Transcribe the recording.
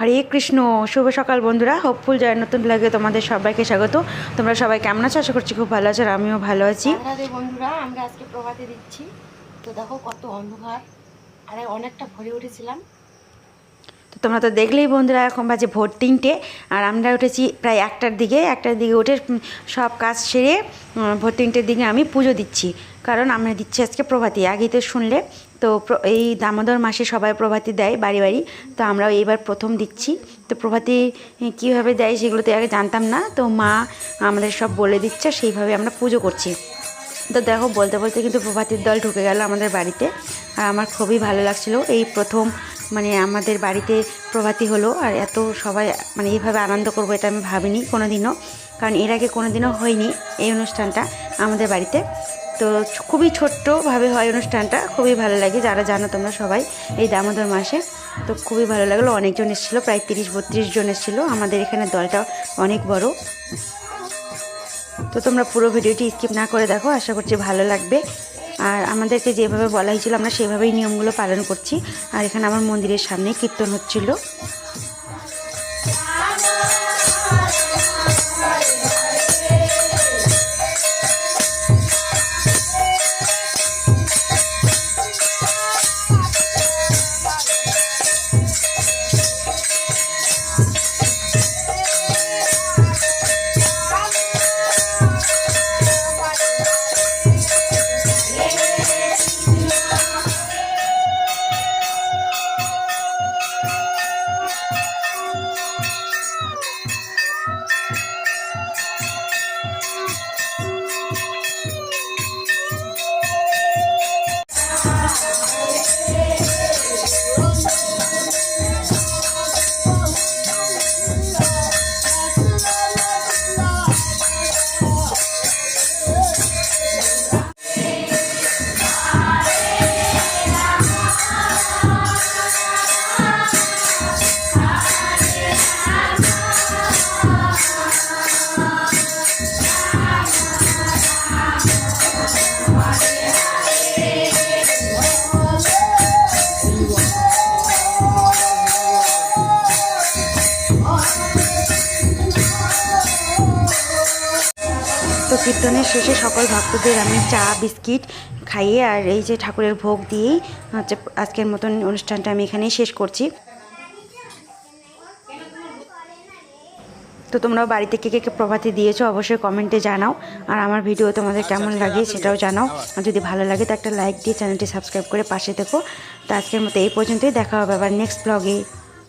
হরে কৃষ্ণ, শুভ সকাল বন্ধুরা। হোপফুল জয়ের নতুন ব্লগে তোমাদের সবাইকে স্বাগত। তোমরা সবাই কেমন আছো? আশা করছি খুব ভালো আছো আর আমিও ভালো আছি। বন্ধুরা, আমরা আজকে প্রভাতে দিচ্ছি। তো দেখো কত অন্ধকার। আর অনেকটা ভরে উঠেছিলাম। তো তোমরা তো দেখলেই বন্ধুরা এখন বাজে ভোর তিনটে, আর আমরা উঠেছি প্রায় একটার দিকে একটার দিকে উঠে সব কাজ সেরে ভোর তিনটের দিকে আমি পুজো দিচ্ছি। কারণ আমরা দিচ্ছি আজকে প্রভাতী আগেই তো শুনলে, তো এই দামোদর মাসে সবাই প্রভাতী দেয় বাড়ি বাড়ি, তো আমরাও এইবার প্রথম দিচ্ছি। তো প্রভাতী কীভাবে দেয় সেগুলো তো আগে জানতাম না, তো মা আমাদের সব বলে দিচ্ছে, সেইভাবে আমরা পুজো করছি। তো দেখো, বলতে বলতে কিন্তু প্রভাতির দল ঢুকে গেল আমাদের বাড়িতে, আর আমার খুবই ভালো লাগছিল। এই প্রথম মানে আমাদের বাড়িতে প্রভাতী হলো আর এত সবাই মানে এইভাবে আনন্দ করব এটা আমি ভাবিনি কোনো দিনও কারণ এর আগে কোনো দিনও হয়নি এই অনুষ্ঠানটা আমাদের বাড়িতে। তো খুবই ছোট্টভাবে হয় অনুষ্ঠানটা, খুবই ভালো লাগে। যারা জানো তোমরা সবাই, এই দামোদর মাসে। তো খুবই ভালো লাগল, অনেকজন এসেছিল, প্রায় তিরিশ, বত্রিশ জন এসেছিল। আমাদের এখানে দলটা অনেক বড়। তো তোমরা পুরো ভিডিওটি স্কিপ না করে দেখো, আশা করছি ভালো লাগবে। আর আমাদেরকে যেভাবে বলা হয়েছিল, আমরা সেভাবেই নিয়মগুলো পালন করছি। আর এখানে আমার মন্দিরের সামনে কীর্তন হচ্ছিল। তো কীর্তনের শেষে সকল ভক্তদের আমি চা, বিস্কিট খাইয়ে আর এই যে ঠাকুরের ভোগ দিয়েই হচ্ছে আজকের মতন অনুষ্ঠানটা আমি এখানেই শেষ করছি। তো তোমরাও বাড়িতে কে কে প্রভাতি দিয়েছ অবশ্যই কমেন্টে জানাও। আর আমার ভিডিও তোমাদের কেমন লাগে সেটাও জানাও। আর যদি ভালো লাগে তো একটা লাইক দিয়ে চ্যানেলটি সাবস্ক্রাইব করে পাশে থেকো। তো আজকের মতো এই পর্যন্তই। দেখা হবে আবার নেক্সট ব্লগে